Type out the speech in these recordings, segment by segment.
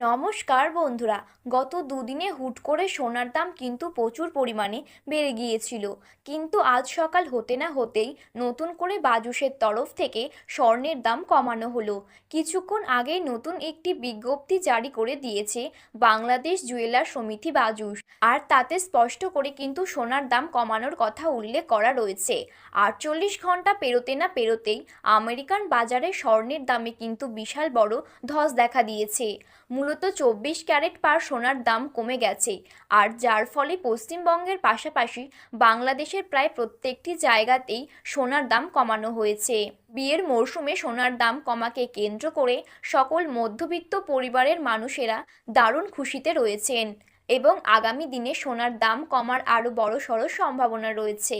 নমস্কার বন্ধুরা, গত দুদিনে হুট করে সোনার দাম কিন্তু প্রচুর পরিমাণে বেড়ে গিয়েছিল। কিন্তু আজ সকাল হতে না হতেই নতুন করে বাজুসের তরফ থেকে স্বর্ণের দাম কমানো হলো। কিছুক্ষণ আগে নতুন একটি বিজ্ঞপ্তি জারি করে দিয়েছে বাংলাদেশ জুয়েলার সমিতি বাজুস আর তাতে স্পষ্ট করে কিন্তু সোনার দাম কমানোর কথা উল্লেখ করা রয়েছে। আটচল্লিশ ঘণ্টা পেরোতে না পেরোতেই আমেরিকান বাজারে স্বর্ণের দামে কিন্তু বিশাল বড় ধস দেখা দিয়েছে। মূলত চব্বিশ ক্যারেট পার সোনার দাম কমে গেছে। আর যার ফলে পশ্চিমবঙ্গের পাশাপাশি বাংলাদেশের প্রায় প্রত্যেকটি জায়গাতেই সোনার দাম কমানো হয়েছে। বিয়ের মরশুমে সোনার দাম কমাকে কেন্দ্র করে সকল মধ্যবিত্ত পরিবারের মানুষেরা দারুণ খুশিতে রয়েছেন। এবং আগামী দিনে সোনার দাম কমার আরও বড় সড়ো সম্ভাবনা রয়েছে।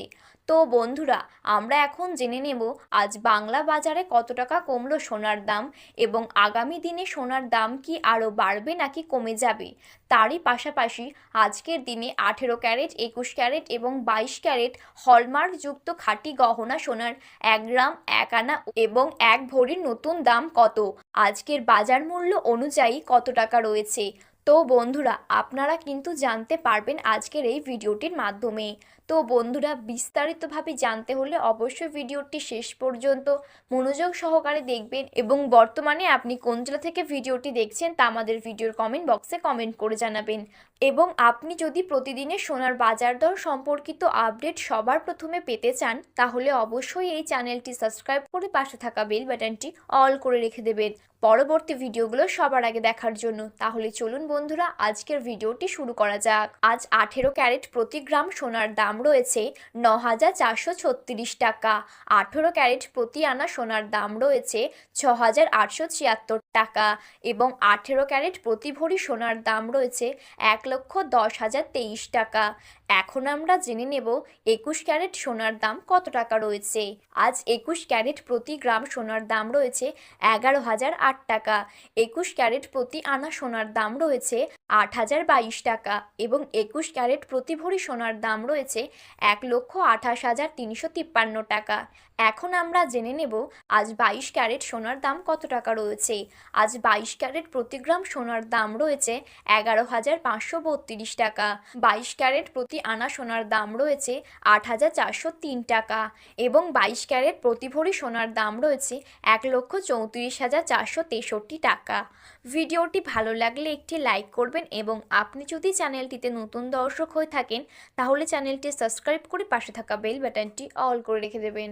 তো বন্ধুরা, আমরা এখন জেনে নেব আজ বাংলা বাজারে কত টাকা কমলো সোনার দাম এবং আগামী দিনে সোনার দাম কি আরও বাড়বে নাকি কমে যাবে? তারই পাশাপাশি আজকের দিনে আঠেরো ক্যারেট, একুশ ক্যারেট এবং বাইশ ক্যারেট হলমার্কযুক্ত খাঁটি গহনা সোনার এক গ্রাম, এক আনা এবং এক ভরির নতুন দাম কত? আজকের বাজার মূল্য অনুযায়ী কত টাকা রয়েছে? তো বন্ধুরা আপনারা কিন্তু জানতে পারবেন আজকের এই ভিডিওটির মাধ্যমে। তো বন্ধুরা বিস্তারিতভাবে জানতে হলে অবশ্যই ভিডিওটি শেষ পর্যন্ত মনোযোগ সহকারে দেখবেন এবং বর্তমানে আপনি কোন জেলা থেকে ভিডিওটি দেখছেন তা আমাদের ভিডিওর কমেন্ট বক্সে কমেন্ট করে জানাবেন। এবং আপনি যদি প্রতিদিনের সোনার বাজার দর সম্পর্কিত আপডেট সবার প্রথমে পেতে চান, তাহলে অবশ্যই এই চ্যানেলটি সাবস্ক্রাইব করে পাশে থাকা বেল বাটনটি অল করে রেখে দেবেন। পরবর্তী ভিডিওগুলো সবার আগে দেখার জন্য। তাহলে চলুন বন্ধুরা, আজকের ভিডিওটি শুরু করা যাক। আজ আঠেরো ক্যারেট প্রতি গ্রাম সোনার দাম রয়েছে ন হাজার চারশো ছত্রিশ টাকা। আঠেরো ক্যারেট প্রতি আনা সোনার দাম রয়েছে ছ হাজার আটশো ছিয়াত্তর টাকা এবং আঠেরো ক্যারেট প্রতি ভরি সোনার দাম রয়েছে এক লক্ষ দশ হাজার তেইশ টাকা। এখন আমরা জেনে নেব একুশ ক্যারেট সোনার দাম কত টাকা রয়েছে। আজ একুশ ক্যারেট প্রতি গ্রাম সোনার দাম রয়েছে এগারো হাজার আট টাকা। একুশ ক্যারেট প্রতি আনা সোনার দাম রয়েছে আট হাজার বাইশ টাকা এবং একুশ ক্যারেট প্রতি ভরি সোনার দাম রয়েছে এক লক্ষ আঠাশ হাজার তিনশো তিপ্পান্ন টাকা। এখন আমরা জেনে নেব, আজ বাইশ ক্যারেট সোনার দাম কত টাকা রয়েছে? আজ বাইশ ক্যারেট প্রতি গ্রাম সোনার দাম রয়েছে এগারো হাজার পাঁচশো বত্রিশ টাকা। বাইশ ক্যারেট প্রতি আনা সোনার দাম রয়েছে আট হাজার চারশো তিন টাকা এবং বাইশ ক্যারেট প্রতি ভরি সোনার দাম রয়েছে এক লক্ষ চৌত্রিশ হাজার চারশো তেষট্টি টাকা। ভিডিওটি ভালো লাগলে একটি লাইক করবেন এবং আপনি যদি চ্যানেলটিতে নতুন দর্শক হয়ে থাকেন, তাহলে চ্যানেলটি সাবস্ক্রাইব করে পাশে থাকা বেল বাটনটি অল করে রেখে দেবেন।